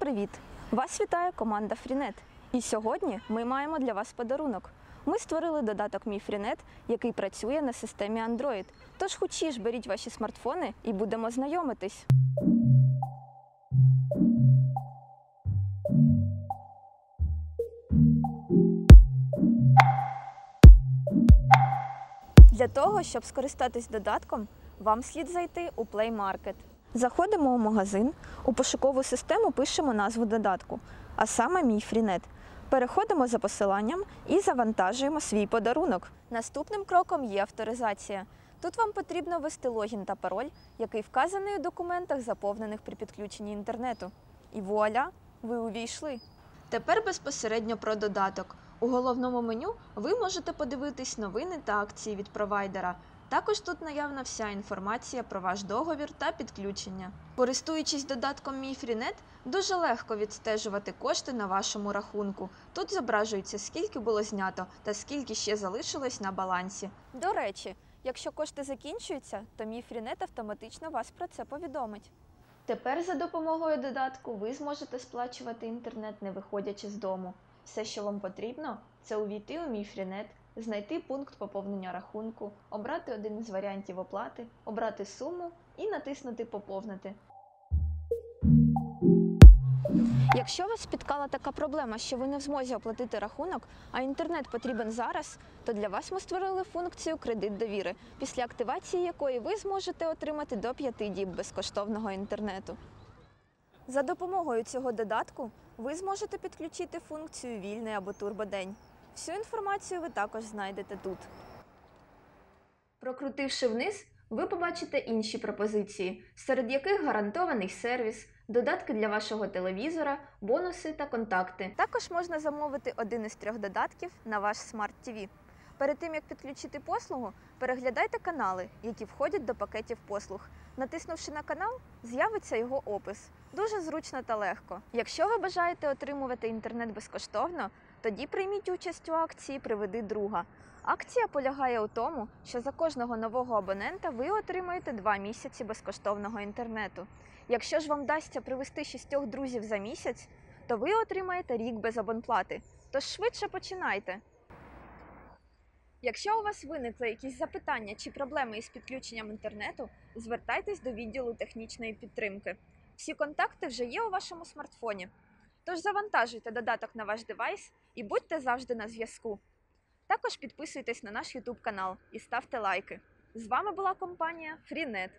привіт! Вас вітає команда Freenet. І сьогодні ми маємо для вас подарунок. Ми створили додаток Мій Freenet, який працює на системі Android. Тож хочі ж беріть ваші смартфони і будемо знайомитись. Для того, щоб скористатись додатком, вам слід зайти у Play Market. Заходимо у магазин, у пошукову систему пишемо назву додатку, а саме мій Фрінет. Переходимо за посиланням і завантажуємо свій подарунок. Наступним кроком є авторизація. Тут вам потрібно ввести логін та пароль, який вказаний у документах, заповнених при підключенні інтернету. І вуаля, ви увійшли. Тепер безпосередньо про додаток. У головному меню ви можете подивитись новини та акції від провайдера. Також тут наявна вся інформація про ваш договір та підключення. Користуючись додатком Мій Фрінет, дуже легко відстежувати кошти на вашому рахунку. Тут зображується, скільки було знято та скільки ще залишилось на балансі. До речі, якщо кошти закінчуються, то Мій Фрінет автоматично вас про це повідомить. Тепер за допомогою додатку ви зможете сплачувати інтернет, не виходячи з дому. Все, що вам потрібно, це увійти у мій Фрінет, знайти пункт поповнення рахунку, обрати один із варіантів оплати, обрати суму і натиснути Поповнити. Якщо вас спіткала така проблема, що ви не в змозі оплатити рахунок, а інтернет потрібен зараз, то для вас ми створили функцію кредит довіри, після активації якої ви зможете отримати до 5 діб безкоштовного інтернету. За допомогою цього додатку ви зможете підключити функцію Вільний або Турбодень. Всю інформацію ви також знайдете тут. Прокрутивши вниз, ви побачите інші пропозиції, серед яких гарантований сервіс, додатки для вашого телевізора, бонуси та контакти. Також можна замовити один із трьох додатків на ваш Smart TV. Перед тим як підключити послугу, переглядайте канали, які входять до пакетів послуг. Натиснувши на канал, з'явиться його опис. Дуже зручно та легко. Якщо ви бажаєте отримувати інтернет безкоштовно, тоді прийміть участь у акції Приведи друга. Акція полягає у тому, що за кожного нового абонента ви отримаєте 2 місяці безкоштовного інтернету. Якщо ж вам вдасться привести шістьох друзів за місяць, то ви отримаєте рік без абонплати. Тож швидше починайте. Якщо у вас виникли якісь запитання чи проблеми із підключенням інтернету, звертайтесь до відділу технічної підтримки. Всі контакти вже є у вашому смартфоні. Тож завантажуйте додаток на ваш девайс і будьте завжди на зв'язку. Також підписуйтесь на наш YouTube канал і ставте лайки. З вами була компанія Freenet.